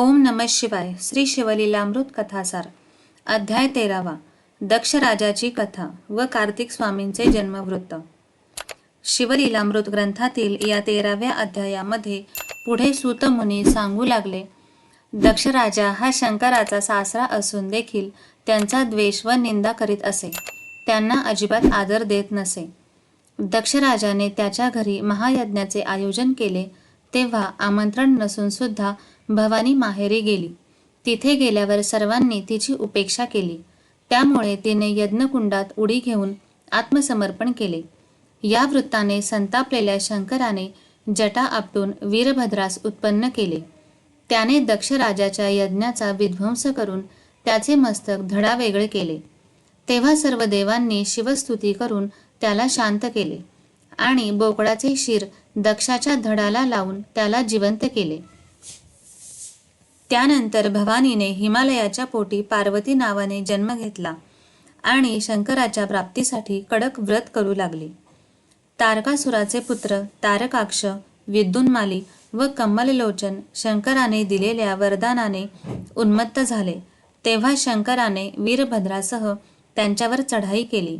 ओम नम शिवाय श्री शिवलीलामृत कथासार. अध्याय तेरावा. दक्ष राजाची कथा व कार्तिक स्वामींचे जन्मवृत्त. शिवलीलामृत ग्रंथातील या तेराव्या अध्यायामध्ये पुढे सुतमुनी सांगू लागले दक्ष राजा हा शंकराचा सासरा असून देखील त्यांचा द्वेष व निंदा करीत असे. त्यांना अजिबात आदर देत नसे. दक्ष राजाने त्याच्या घरी महायज्ञाचे आयोजन केले तेव्हा आमंत्रण नसून सुद्धा भवानी माहेरी गेली. तिथे गेल्यावर सर्वांनी तिची उपेक्षा केली. त्यामुळे तिने यज्ञकुंडात उडी घेऊन आत्मसमर्पण केले. या वृत्ताने संतापलेल्या शंकराने जटा आपटून वीरभद्रास उत्पन्न केले. त्याने दक्ष राजाच्या यज्ञाचा विध्वंस करून त्याचे मस्तक धडा वेगळे केले. तेव्हा सर्व देवांनी शिवस्तुती करून त्याला शांत केले आणि बोकडाचे शिर दक्षाच्या धडाला लावून त्याला जिवंत केले. त्यानंतर भवानीने हिमालयाच्या पोटी पार्वती नावाने जन्म घेतला आणि शंकराच्या प्राप्तीसाठी कडक व्रत करू लागली. तारकासुराचे पुत्र तारकाक्ष विद्युन्माली व कमललोचन शंकराने दिलेल्या वरदानाने उन्मत्त झाले तेव्हा शंकराने वीरभद्रासह त्यांच्यावर चढाई केली.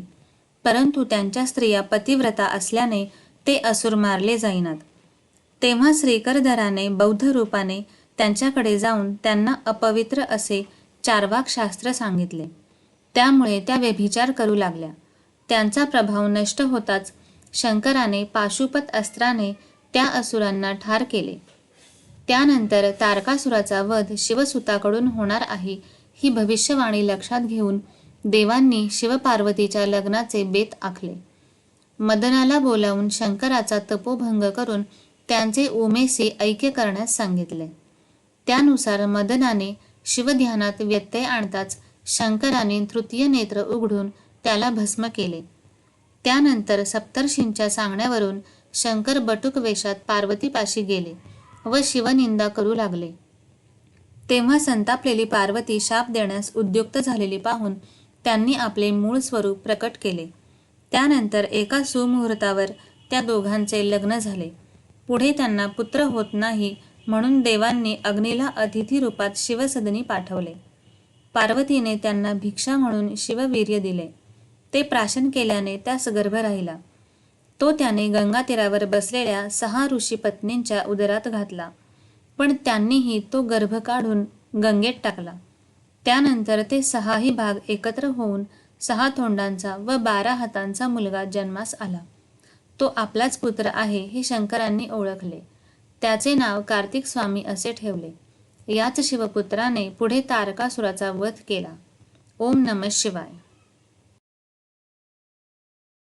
परंतु त्यांच्या स्त्रिया पतिव्रता असल्याने ते असुर मारले जाईनात. तेव्हा श्रीकरधराने बौद्ध रूपाने त्यांच्याकडे जाऊन त्यांना अपवित्र असे चारवाक शास्त्र सांगितले. त्यामुळे त्या व्यभिचार करू लागल्या. त्यांचा प्रभाव नष्ट होताच शंकराने पाशुपत अस्त्राने त्या असुरांना ठार केले. त्यानंतर तारकासुराचा वध शिवसुताकडून होणार आहे ही भविष्यवाणी लक्षात घेऊन देवांनी शिवपार्वतीच्या लग्नाचे बेत आखले. मदनाला बोलावून शंकराचा तपोभंग करून त्यांचे उमेसे ऐक्य करण्यास सांगितले. त्यानुसार मदनाने शिवध्यानात व्यत्यय आणताच शंकराने तृतीय नेत्र उघडून त्याला भस्म केले. त्यानंतर सप्तर्षींच्या सांगण्यावरून शंकर बटुक वेशात पार्वतीपाशी गेले व शिवनिंदा करू लागले. तेव्हा संतापलेली पार्वती शाप देण्यास उद्युक्त झालेली पाहून त्यांनी आपले मूळ स्वरूप प्रकट केले. त्यानंतर एका सुमुहूर्तावर त्या दोघांचे लग्न झाले. पुढे त्यांना पुत्र होत नाही म्हणून देवांनी अग्नीला अतिथी रूपात शिवसदनी पाठवले. पार्वतीने त्यांना भिक्षा म्हणून शिववीर्य दिले. ते प्राशन केल्याने त्यास गर्भ राहिला. तो त्याने गंगा तीरावर बसलेल्या सहा ऋषी पत्नींच्या उदरात घातला. पण त्यांनीही तो गर्भ काढून गंगेत टाकला. त्यानंतर ते सहाही भाग एकत्र होऊन सहा तोंडांचा व बारा हातांचा मुलगा जन्मास आला. तो आपलाच पुत्र आहे हे शंकरांनी ओळखले. त्याचे नाव कार्तिक स्वामी असे ठेवले. याच शिवपुत्राने पुढे तारकासुराचा वध केला. ओम नम शिवाय.